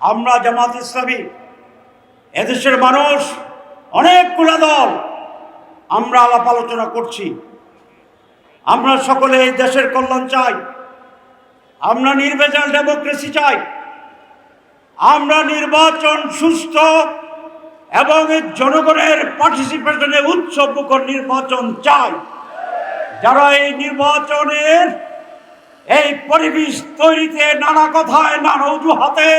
আমরা জামাত ইসলামী, এদেশের মানুষ অনেকগুলো দল আমরা আলাপ আলোচনা করছি। আমরা সকলে এই দেশের কল্যাণ চাই। আমরা নির্বাচন ডেমোক্রেসি চাই। আমরা নির্বাচন সুস্থ এবং জনগণের পার্টিসিপেশনে উৎসব মুখর নির্বাচন চাই। যারা এই নির্বাচনের এই পরিবেশ তৈরিতে নানা কথায় নানা অজুহাতে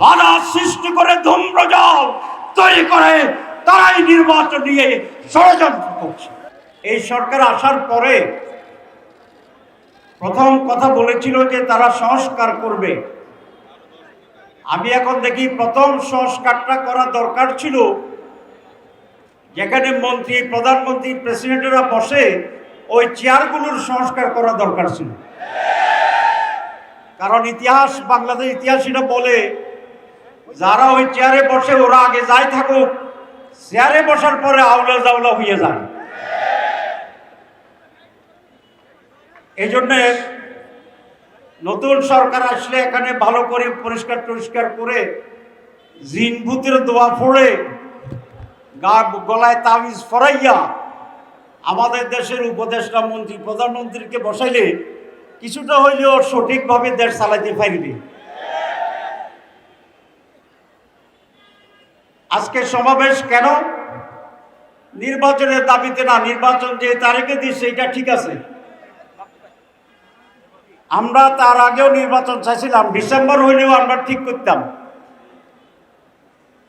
বাধা সৃষ্টি করে ধূম্রজল তৈরি করে তারাই নির্বাচন নিয়ে ষড়যন্ত্র করছে। এই সরকার আসার পরে প্রথম কথা বলেছিল যে তারা সংস্কার করবে। আমি এখন দেখি প্রথম সংস্কারটা করা দরকার ছিল। যেখানে মন্ত্রী, প্রধানমন্ত্রী, প্রেসিডেন্টরা বসে ওই চেয়ারগুলোর সংস্কার করা দরকার ছিল। কারণ ইতিহাস, বাংলাদেশ ইতিহাস বলে যারা ওই চেয়ারে বসে, ওরা আগে যাই থাকুক। চেয়ারে বসার পরে আউলা জাউলা হয়ে যায়। এই জন্যে নতুন সরকার আসলে এখানে ভালো করে পরিষ্কার টরিষ্কার করে জিন ভূতের দোয়া পড়ে, গা গলায় তাবিজ ফরাইয়া আমাদের দেশের উপদেষ্টা মন্ত্রী, প্রধানমন্ত্রীকে বসাইলে কিছুটা হইলেও সঠিকভাবে দেশ চালাইতে পারবে। আজকে সমাবেশ কেন? নির্বাচনের দাবিতে না, নির্বাচন যে তারিখে দিই সেইটা ঠিক আছে। আমরা তার আগেও নির্বাচন চাইছিলাম, ডিসেম্বর হইলেও আমরা ঠিক করতাম।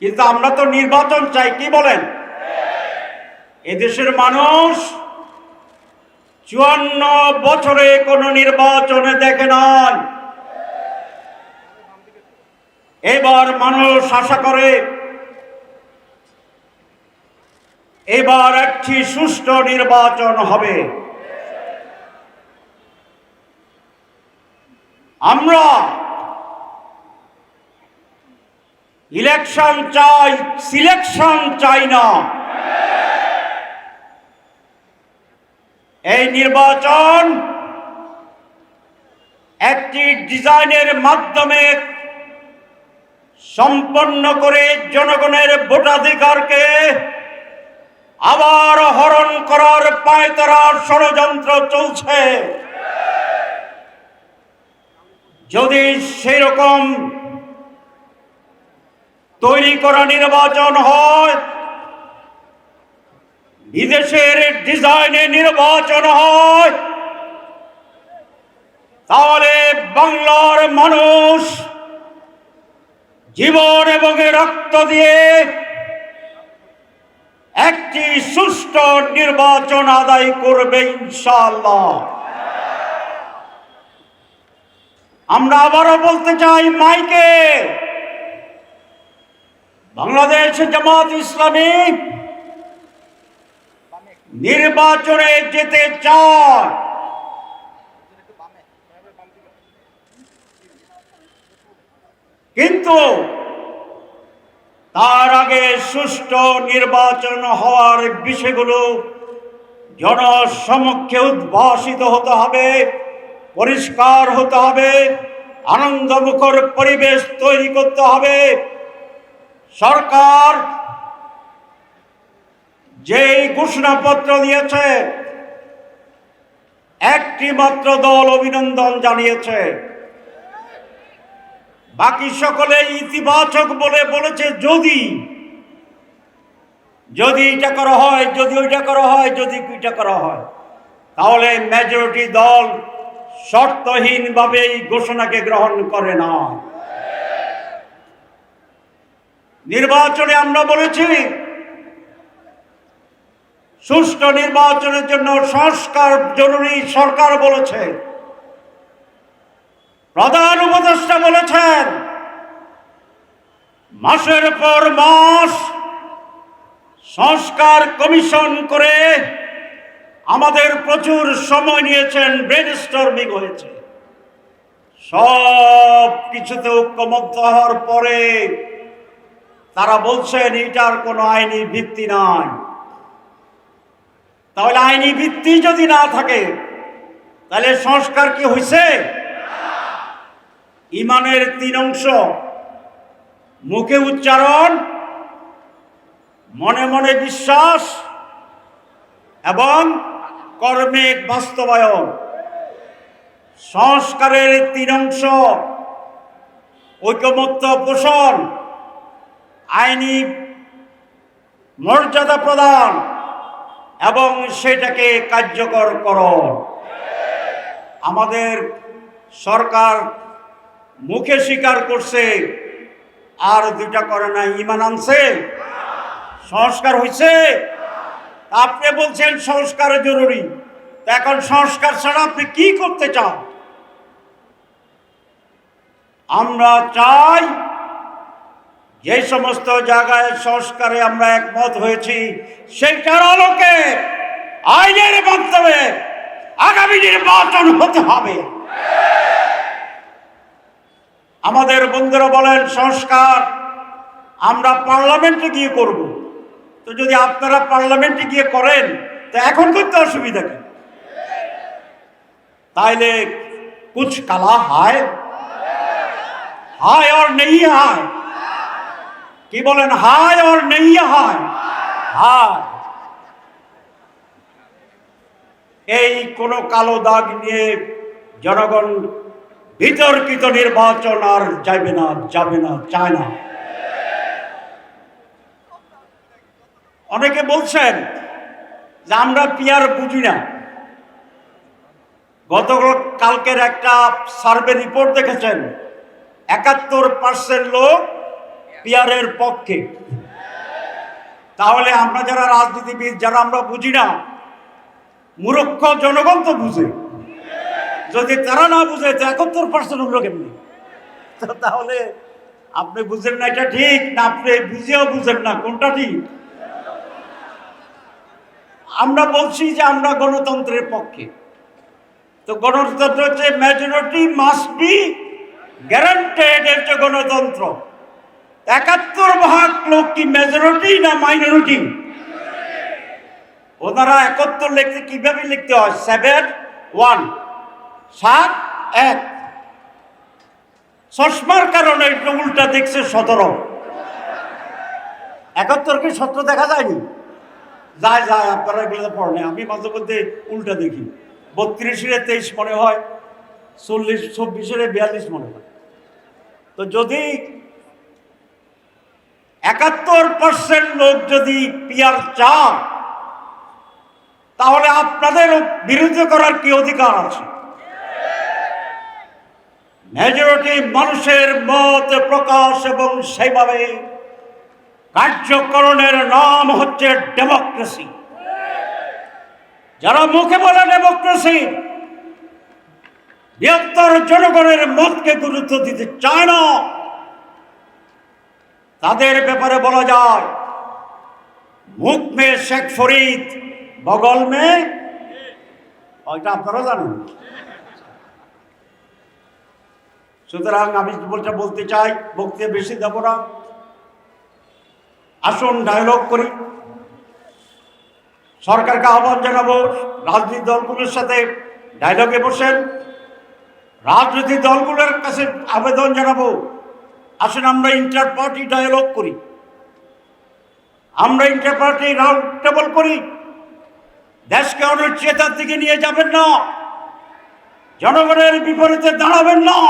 কিন্তু আমরা তো নির্বাচন চাই, কি বলেন? এদেশের মানুষ চুয়ান্ন বছরে কোনো নির্বাচনে দেখে নাই। এবার মানুষ আশা করে এবার একটি সুষ্ঠু নির্বাচন হবে। আমরা ইলেকশন চাই, সিলেকশন চাই না। এই নির্বাচন একটি ডিজাইনের মাধ্যমে সম্পন্ন করে জনগণের ভোটাধিকারকে আবার হরণ করার পায়তারার ষড়যন্ত্র চলছে। যদি সেই রকম তৈরি করা নির্বাচন হয়, বিদেশের ডিজাইনে নির্বাচন হয়, তাহলে বাংলার মানুষ জীবন এবং রক্ত দিয়ে একটি সুষ্ঠু নির্বাচন আদায় করবে ইনশাআল্লাহ। আমরা আবারও বলতে চাই মাইকে। বাংলাদেশ জামাত ইসলামী নির্বাচনে যেতে চায়। কিন্তু তার আগে সুষ্ঠু নির্বাচন হওয়ার বিষয়গুলো জনসমক্ষে উদ্ভাসিত হতে হবে, পরিষ্কার হতে হবে, আনন্দমুখর পরিবেশ তৈরি করতে হবে। সরকার যেই ঘোষণাপত্র দিয়েছে একটি মাত্র দল অভিনন্দন জানিয়েছে। বাকি সকলে ইতিবাচক বলে বলেছে, যদি যদি এটা করা হয়, যদি ওইটা করা হয়, যদি ওইটা করা হয়, তাহলে মেজরিটি দল শর্তহীনভাবে এই ঘোষণাকে গ্রহণ করে না। নির্বাচনে আমরা বলেছি, সুষ্ঠু নির্বাচনের জন্য সংস্কার জরুরি, সরকার বলেছে। প্রধান উপদেষ্টা বলেছেন, মাসের পর মাস সংস্কার কমিশন করে আমাদের প্রচুর সময় নিয়েছেন ব্রেন স্টর্মিং হয়েছে। সব কিছুতে ঐক্যমত্য হওয়ার পরে তারা বলছেন, এটার কোনো আইনি ভিত্তি নাই। তাহলে আইনি ভিত্তি যদি না থাকে, তাহলে সংস্কার কি হয়েছে ইমানের তিন অংশ। মুখে উচ্চারণ, মনে মনে বিশ্বাস, এবং কর্মে বাস্তবায়ন। সংস্কারের তিন অংশ, ঐকমত্য পোষণ, আইনি মর্যাদা প্রদান, এবং সেটাকে কার্যকর করণ। আমাদের সরকার মুখে স্বীকার করছে, আর দুইটা করে না ইমান আনছে? সংস্কার হয়েছে আপনি বলছেন সংস্কার জরুরি। এখন সংস্কার ছাড়া আপনি কি করতে চান? আমরা চাই যে সমস্ত জায়গায় সংস্কারে আমরা একমত হয়েছি, সেইটার আলোকে আইনের মাধ্যমে আগামী নির্বাচন হতে হবে। আমাদের বন্ধুরা বলেন, সংস্কার, আমরা পার্লামেন্টে গিয়ে করব। তো যদি আপনারা পার্লামেন্টে গিয়ে করেন, তো এখন করতে অসুবিধা কি? তাইলে কুছ কালা হায়? হায় আর নেই হায়? কি বলেন, হায় আর নেই হায়? হায়। এই কোন কালো দাগ নিয়ে জনগণ বিতর্কিত নির্বাচন আর যাবে না যাবে না, চায় না। অনেকে বলছেন যে আমরা পিয়ার বুঝি না। গত কালকের একটা সার্ভে রিপোর্ট দেখেছেন। একাত্তর পার্সেন্ট লোক পিয়ারের পক্ষে। তাহলে আমরা যারা রাজনীতিবিদ, যারা আমরা বুঝি না, মূর্খ জনগণ তো বুঝে। যদি তারা না বুঝে, তো একাত্তর পার্সেন্ট হলো কেমনি? তো তাহলে আপনি বুঝেন না এটা ঠিক, না আপনি বুঝেও বুঝেন না, কোনটা ঠিক? আমরা বলছি যে আমরা গণতন্ত্রের পক্ষে। তো গণতন্ত্র হচ্ছে মেজরিটি মাস্ট বি গ্যারান্টেড হচ্ছে গণতন্ত্র। একাত্তর ভাগ লোক কি মেজরিটি না মাইনরিটি ওনারা একাত্তর লিখতে কীভাবে লিখতে হয়? সেভেন ওয়ান সাত, এক। চশমার কারণে একটু উল্টা দেখছে সতেরো। একাত্তরকে সত্য দেখা যায়নি? যায় যায়, আপনারা এগুলো পড়েন। আমি মাঝে মধ্যে উল্টা দেখি। বত্রিশের তেইশ মনে হয়, চল্লিশ, চব্বিশের বিয়াল্লিশ মনে হয়। তো যদি একাত্তর পার্সেন্ট লোক যদি পিয়ার চান তাহলে আপনাদের বিরুদ্ধে করার কি অধিকার আছে? মেজরিটি মানুষের মত প্রকাশ এবং সেইভাবে কার্যকরণের নাম হচ্ছে ডেমোক্রেসি। যারা মুখে বলে ডেমোক্রেসি, বৃহত্তর জনগণের মতকে গুরুত্ব দিতে চায় না। তাদের ব্যাপারে বলা যায় মুখ মে শেখ ফরিদ বগল মে ওইটা আপনারা জানেন। সুতরাং আমি বলতে বলতে চাই বক্তব্য বেশি দেব না। আসুন ডায়লগ করি। সরকারকে আহ্বান জানাব, রাজনৈতিক দলগুলোর সাথে ডায়লগে বসেন। রাজনৈতিক দলগুলোর কাছে আবেদন জানাব। আসুন আমরা ইন্টার পার্টি ডায়ালগ করি। আমরা ইন্টার পার্টি রাউন্ড টেবল করি। দেশকে অনুচ্ছেদার দিকে নিয়ে যাবেন না। জনগণের বিপরীতে দাঁড়াবেন না।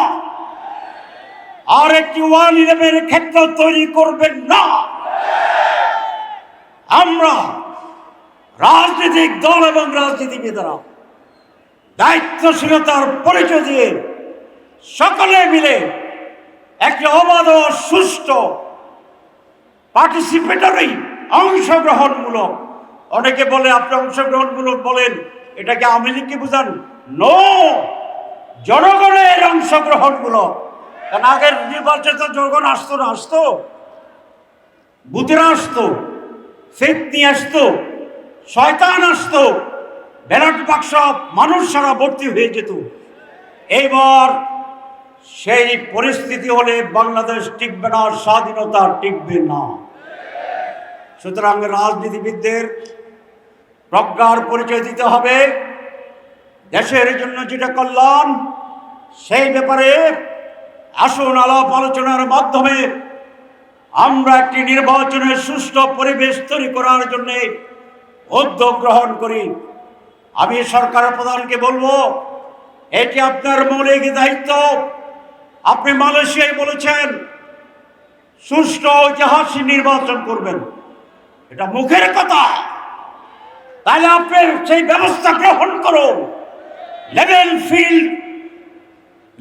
আর একটি ওয়ান ইলেভেন ক্ষেত্র তৈরি করবেন না। আমরা রাজনৈতিক দল এবং রাজনীতিবিদরা দায়িত্বশীলতার পরিচয় দিয়ে সকলে মিলে একটি অবাধ সুষ্ঠু পার্টিসিপেটরি অংশগ্রহণমূলক, অনেকে বলে আপনি অংশগ্রহণমূলক বলেন, এটাকে আওয়ামী লীগকে বুঝান। নো জনগণের অংশগ্রহণমূলক। আগের নির্বাচনে জনগণ আসতো না, আসতো। বুথেরা আসতো ফেক নিয়ে আসতো, শয়তান আসতো, ব্যালট বাক্স মানুষ সারা ভর্তি হয়ে যেত। এইবার সেই পরিস্থিতি হলে বাংলাদেশ টিকবে না, স্বাধীনতা টিকবে না। সুতরাং রাজনীতিবিদদের প্রজ্ঞার পরিচয় দিতে হবে। দেশের জন্য যেটা কল্যাণ, সেই ব্যাপারে আসুন আলাপ আলোচনার মাধ্যমে আমরা একটি নির্বাচনের সুষ্ঠু পরিবেশ তৈরি করার জন্য উদ্যোগ গ্রহণ করি। আমি সরকার প্রধানকে বলব, এটি আপনার মৌলিক দায়িত্ব। আপনি মালয়েশিয়ায় বলেছেন, সুষ্ঠু ঐতিহাসিক নির্বাচন করবেন। এটা মুখের কথা। তাহলে আপনি সেই ব্যবস্থা গ্রহণ করুন। Level field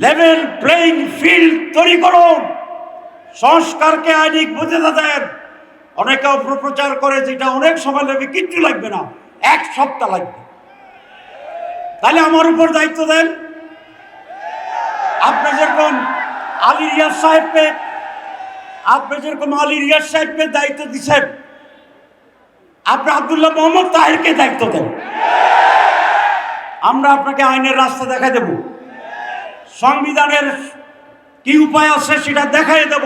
level playing field তৈরি করুন। সংস্কারকে আইনিক বুঝতে দেন অনেকে অপপ্রচার করে যেটা অনেক সময় লাগবে, কিচ্ছু লাগবে না। এক সপ্তাহ লাগবে। তাহলে আমার উপর দায়িত্ব দেন। আপনি যেরকম আলী রিয়াজ সাহেবকে, আপনি যেরকম আলী রিয়াজ সাহেবকে দায়িত্ব দিচ্ছেন, আপনি আব্দুল্লাহ মোহাম্মদ তাহেরকে দায়িত্ব দেন। আমরা আপনাকে আইনের রাস্তা দেখা দেব। সংবিধানের কি উপায় আছে সেটা দেখাই দেব।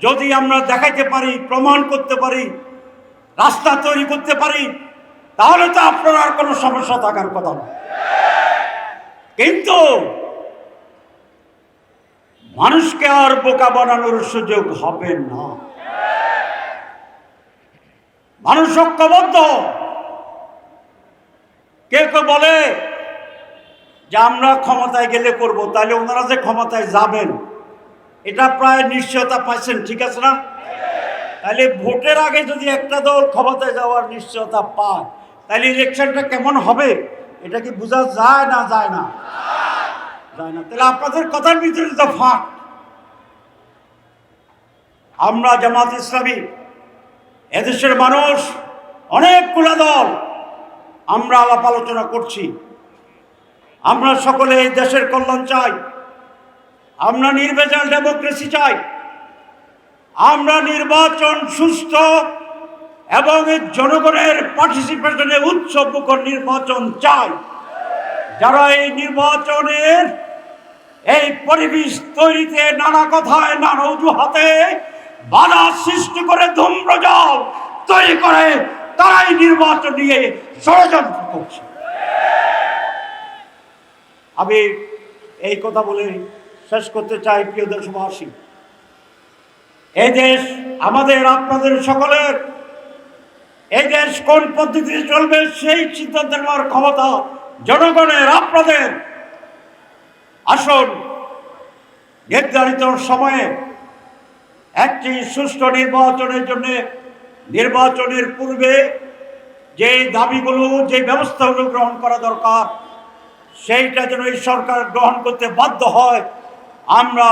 যদি আমরা দেখাইতে পারি, প্রমাণ করতে পারি, রাস্তা তৈরি করতে পারি, তাহলে তো আপনার আর কোনো সমস্যা থাকার কথা না। কিন্তু মানুষকে আর বোকা বানানোর সুযোগ হবে না। মানুষ ঐক্যবদ্ধ। কেউ কেউ বলে যে আমরা ক্ষমতায় গেলে করব, তাহলে ওনারা যে ক্ষমতায় যাবেন, এটা প্রায় নিশ্চয়তা পাচ্ছেন ঠিক আছে না? তাহলে ভোটের আগে যদি একটা দল ক্ষমতায় যাওয়ার নিশ্চয়তা পায়, তাহলে ইলেকশনটা কেমন হবে? এটা কি বোঝা যায় না যায় না? যায় না। তাহলে আপনাদের কথার ভিতরে তো ফাঁক। আমরা জামাত ইসলামী, এদেশের মানুষ, অনেকগুলো দল আমরা আলাপ আলোচনা করছি। আমরা সকলে এই দেশের কল্যাণ চাই। আমরা নির্বাচন ডেমোক্রেসি চাই। আমরা নির্বাচন সুস্থ এবং জনগণের পার্টিসিপেশনে উৎসব মুখর নির্বাচন চাই। যারা এই নির্বাচনের এই পরিবেশ তৈরিতে নানা কথায়, নানা অজুহাতে বাধা সৃষ্টি করে ধূম্রজল তৈরি করে, তারাই নির্বাচন নিয়ে ষড়যন্ত্র করছে। আমি এই কথা বলে শেষ করতে চাই, প্রিয় দেশবাসী। এই দেশ আমাদের, আপনাদের সকলের। এই দেশ কোন পদ্ধতিতে চলবে সেই সিদ্ধান্ত নেওয়ার ক্ষমতা জনগণের, আপনাদের। আসুন, নির্ধারিত সময়ে একটি সুষ্ঠু নির্বাচনের জন্য, নির্বাচনের পূর্বে যে দাবিগুলো, যে ব্যবস্থাগুলো গ্রহণ করা দরকার সেইটা যেন এই সরকার গ্রহণ করতে বাধ্য হয়, আমরা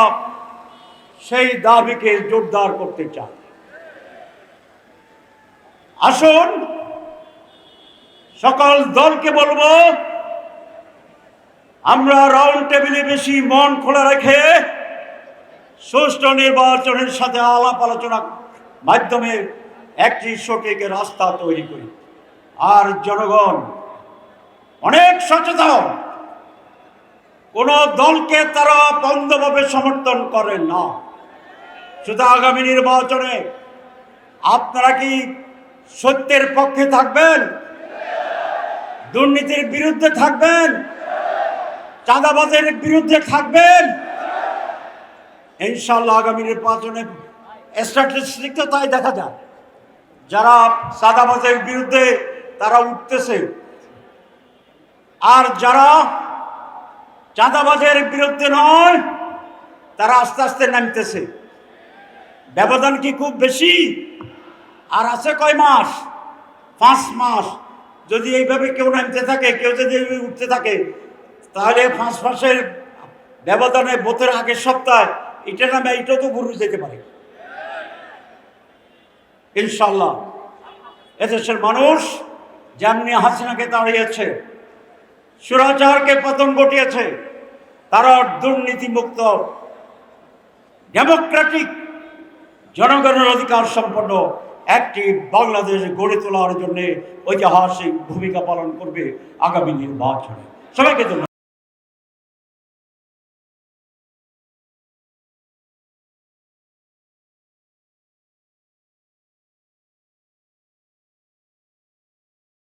সেই দাবিকে জোরদার করতে চাই। আসুন, সকল দলকে বলব, আমরা রাউন্ড টেবিলে বেশি মন খোলা রেখে সুষ্ঠু নির্বাচনের সাথে আলাপ আলোচনার মাধ্যমে একটি সঠিক রাস্তা তৈরি করি। আর জনগণ, অনেক সচেতন। কোন দলকে তারা বন্ধভাবে সমর্থন করেন না। শুধু আগামী নির্বাচনে আপনারা কি সত্যের পক্ষে থাকবেন? দুর্নীতির বিরুদ্ধে থাকবেন? চাঁদাবাজের বিরুদ্ধে থাকবেন? ইনশাল্লাহ আগামী নির্বাচনে স্ট্যাটিস্টিক তো তাই দেখা যায় যারা চাঁদাবাজের বিরুদ্ধে তারা উঠতেছে, আর যারা চাঁদাবাজের বিরুদ্ধে নয়, তারা আস্তে আস্তে নামতেছে। ব্যবধান কি খুব বেশি? আর আছে কয় মাস? পাঁচ মাস। যদি এইভাবে কেউ নামতে থাকে, কেউ যদি উঠতে থাকে, তাহলে পাঁচ মাসের ব্যবধানে বোতের আগের সপ্তাহে এটা নামে এটা তো গুরু যেতে পারে। ইনশাল্লাহ এদেশের মানুষ যেমনি হাসিনাকে দাঁড়িয়েছে সুরাচারকে পতন ঘটিয়েছে, তারা দুর্নীতিমুক্ত, ডেমোক্রেটিক জনগণের অধিকার সম্পন্ন একটি বাংলাদেশ গড়ে তোলার জন্য ঐতিহাসিক ভূমিকা পালন করবে আগামী নির্বাচনে। সবাইকে